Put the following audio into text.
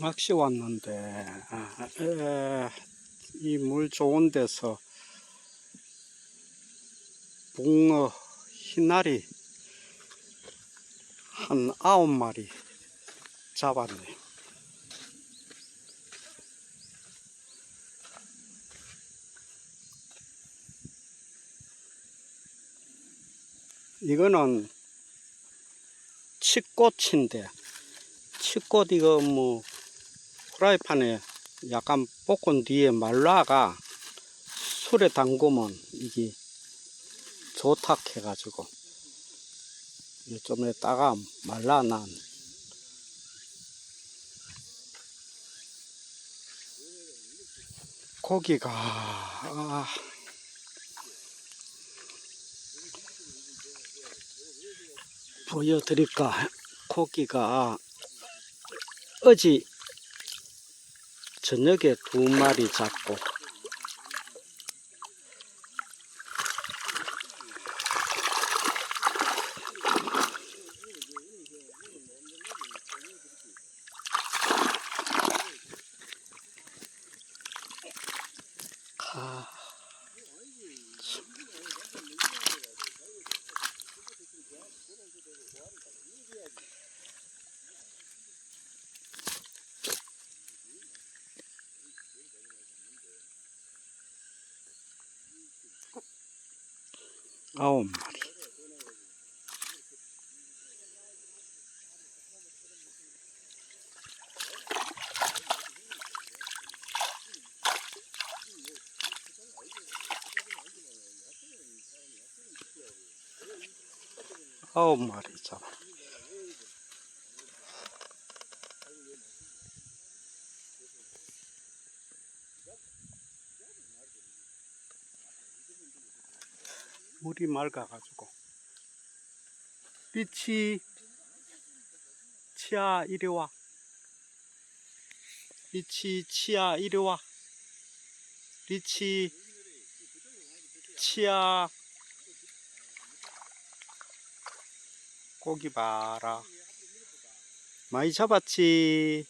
낚시 왔는데 이 물 좋은 데서 붕어 희나리 한 아홉 마리 잡았네. 이거는 치꽃인데 치꽃 이거 뭐 프라이팬에 약간 볶은 뒤에 말라가 술에 담그면 이게 좋다 해가지고 좀 있다가 말라난 고기가 아, 보여드릴까? 고기가 어지 저녁에 두 마리 잡고. 아, 아홉 마리. 아홉 마리 잡아. 물이 맑아가지고. 리치, 치아, 이리 와. 리치, 치아, 이리 와. 리치, 치아. 고기 봐라. 많이 잡았지?